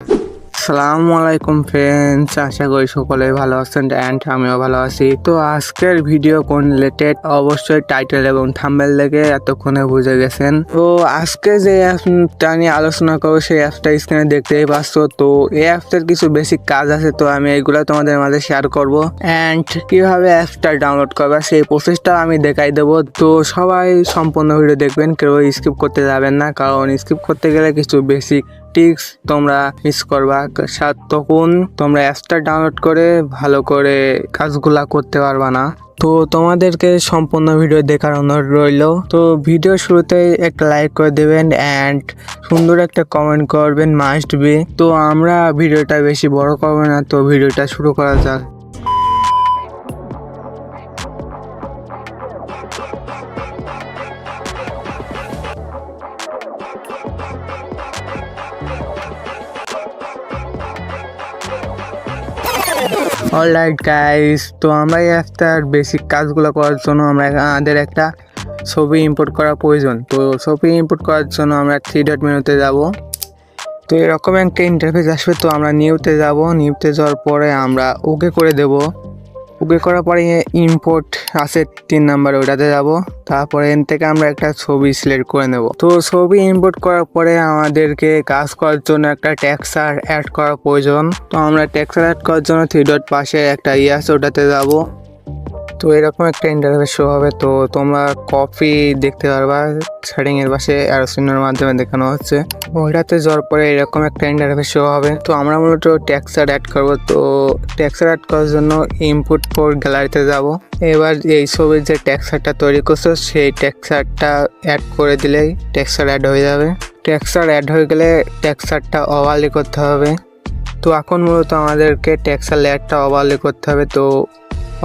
আসসালামু আলাইকুম ফ্রেন্ডস আশা করি সকলে ভালো আছেন অ্যান্ড আমিও ভালো আছি। তো আজকের ভিডিও কোন রিলেটেড অবশ্যই টাইটেল এবং থাম্বেল দেখে এতক্ষণে বুঝে গেছেন। তো আজকে যে অ্যাপটা নিয়ে আলোচনা করব, সেই অ্যাপটা স্ক্রিনে দেখতেই পাচ্ছ। তো এই অ্যাপটার কিছু বেসিক কাজ আছে, তো আমি এইগুলো তোমাদের মাঝে শেয়ার করব। অ্যান্ড কীভাবে অ্যাপটা ডাউনলোড করবে, সেই প্রসেসটা আমি দেখাই দেবো। তো সবাই সম্পূর্ণ ভিডিও দেখবেন, কেউ স্কিপ করতে যাবেন না। কারণ স্কিপ করতে গেলে কিছু বেসিক টিক্স তোমরা মিস করবা। তখন তোমরা অ্যাপসটা ডাউনলোড করে ভালো করে কাজগুলা করতে পারবা না। তো তোমাদেরকে সম্পূর্ণ ভিডিও দেখার অনুরোধ রইল। তো ভিডিও শুরুতে একটা লাইক করে দেবেন অ্যান্ড সুন্দর একটা কমেন্ট করবেন মাস্ট বি তো আমরা ভিডিওটা বেশি বড় করব না, তো ভিডিওটা শুরু করা যাক। অলরাইট গাইস তো আমরা এই অ্যাপটার বেসিক কাজগুলো করার জন্য আমরা আমাদের একটা ছবি ইম্পোর্ট করা প্রয়োজন। তো ছবি ইম্পোর্ট করার জন্য আমরা থ্রি ডট মেনুতে যাব। তো এরকম একটা ইন্টারফেস আসবে, তো আমরা নিউতে যাব। নিউতে যাওয়ার পরে আমরা ওকে করে দেব। ওকে করার পরে ইম্পোর্ট আছে তিন নাম্বার ওটাতে যাব। তারপরে এন থেকে আমরা একটা ছবি সিলেক্ট করে নেব। তো ছবি ইম্পোর্ট করার পরে আমাদেরকে কাজ করার জন্য একটা ট্যাক্সার অ্যাড করা প্রয়োজন। তো আমরা ট্যাক্সার অ্যাড করার জন্য থ্রি ডট পাশে একটা ইয়ে আছে ওটাতে যাব। তো এরকম একটা ইন্টারফেস শো হবে। তো তোমরা কপি দেখতে পারবা। এর পাশে অ্যারোসিনের মাধ্যমে দেখানো হচ্ছে। ওইটাতে যাওয়ার পরে এরকম একটা ইন্টারফেস শো হবে। তো আমরা মূলত টেক্সার অ্যাড করব। তো ট্যাক্সার অ্যাড করার জন্য ইনপুট ফোর গ্যালারিতে যাব। এবার এই ছবির যে ট্যাক্সারটা তৈরি করছ, সেই ট্যাক্সারটা অ্যাড করে দিলেই টেক্সার অ্যাড হয়ে যাবে। টেক্সার অ্যাড হয়ে গেলে টেক্সারটা ওভারলি করতে হবে। তো এখন মূলত আমাদেরকে ট্যাক্সার লেয়ারটা ওভারলি করতে হবে। তো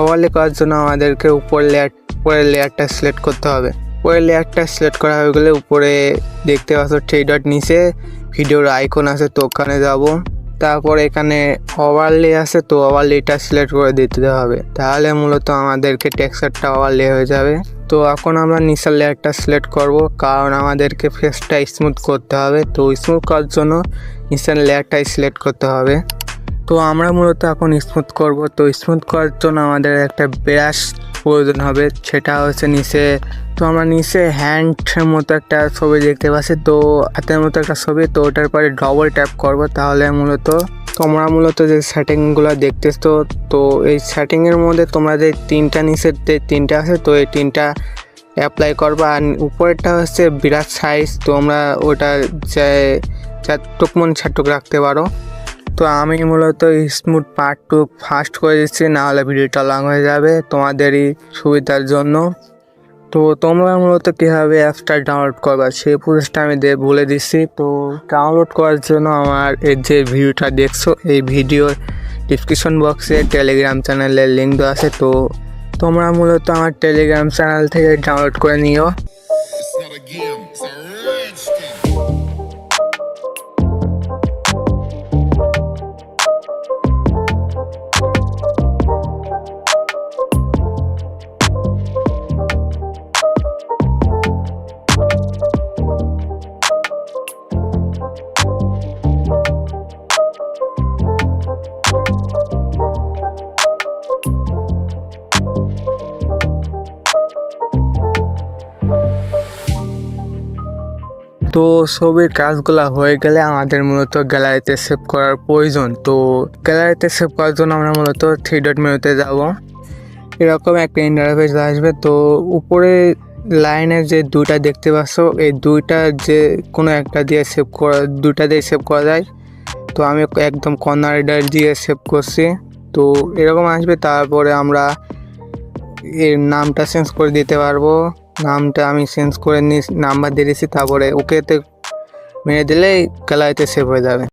ওভারলি করার জন্য আমাদেরকে উপরের লেয়ার উপরের লেয়ারটা সিলেক্ট করতে হবে। উপরের লেয়ারটা সিলেক্ট করা হয়ে গেলে উপরে দেখতে পাচ্ছ থ্রি ডট নিচে ভিডিওর আইকন আছে, তো ওখানে যাব। তারপর এখানে ওভারলে আছে, তো ওভারলিটা সিলেক্ট করে দিতে হবে। তাহলে মূলত আমাদেরকে টেক্সচারটা ওভারলি হয়ে যাবে। তো এখন আমরা নিচের লেয়ারটা সিলেক্ট করব, কারণ আমাদেরকে ফেসটা স্মুথ করতে হবে। তো স্মুথ করার জন্য নিচের লেয়ারটাই সিলেক্ট করতে হবে। তো আমরা মূলত এখন স্মুথ করব। তো স্মুথ করার জন্য আমাদের একটা ব্রাশ প্রয়োজন হবে, সেটা হচ্ছে নিচে। তো আমরা নিচে হ্যান্ডের মতো একটা ছবি দেখতে পাচ্ছি। তো হাতের মতো একটা ছবি, তো ওটার পরে ডবল ট্যাপ করব তাহলে মূলত তোমরা মূলত যে সেটিংগুলো দেখতেছো, তো এই সেটিংয়ের মধ্যে তোমরা যে তিনটা নিচের যে তিনটা আছে, তো এই তিনটা অ্যাপ্লাই করবা। আর উপরেরটা হচ্ছে বিরাট সাইজ তো আমরা ওটা যে চারটুক মন চারটুক রাখতে পারো। তো আমি মূলত স্মুথ পার্ট টু ফাস্ট করে দিচ্ছি, নাহলে ভিডিওটা লং হয়ে যাবে তোমাদেরই সুবিধার জন্য। তো তোমরা মূলত কীভাবে অ্যাপসটা ডাউনলোড করবা সেই প্রসেসটা আমি বলে দিচ্ছি। তো ডাউনলোড করার জন্য আমার এর যে ভিডিওটা দেখছ, এই ভিডিওর ডিসক্রিপশন বক্সে টেলিগ্রাম চ্যানেলের লিঙ্ক দেওয়া আছে। তো তোমরা মূলত আমার টেলিগ্রাম চ্যানেল থেকে ডাউনলোড করে নিও। তো ছবির কাজগুলো হয়ে গেলে আমাদের মূলত গ্যালারিতে সেভ করার প্রয়োজন। তো গ্যালারিতে সেভ করার জন্য আমরা মূলত থ্রি ডট মেনুতে যাব। এরকম একটা ইন্টারফেস আসবে। তো উপরে লাইনের যে দুইটা দেখতে পাচ্ছ, এই দুইটা যে কোনো একটা দিয়ে সেভ করা, দুইটা দিয়ে সেভ করা যায়। তো আমি একদম কর্নার দিয়ে সেভ করছি। তো এরকম আসবে, তারপরে আমরা এর নামটা চেঞ্জ করে দিতে পারব। নামটা আমি চেঞ্জ করে নিয়ে নাম্বার দিয়ে দিয়েছি তারপরে ওকেতে মেরে দিলেই গ্যালারিতে সেভ হয়ে যাবে।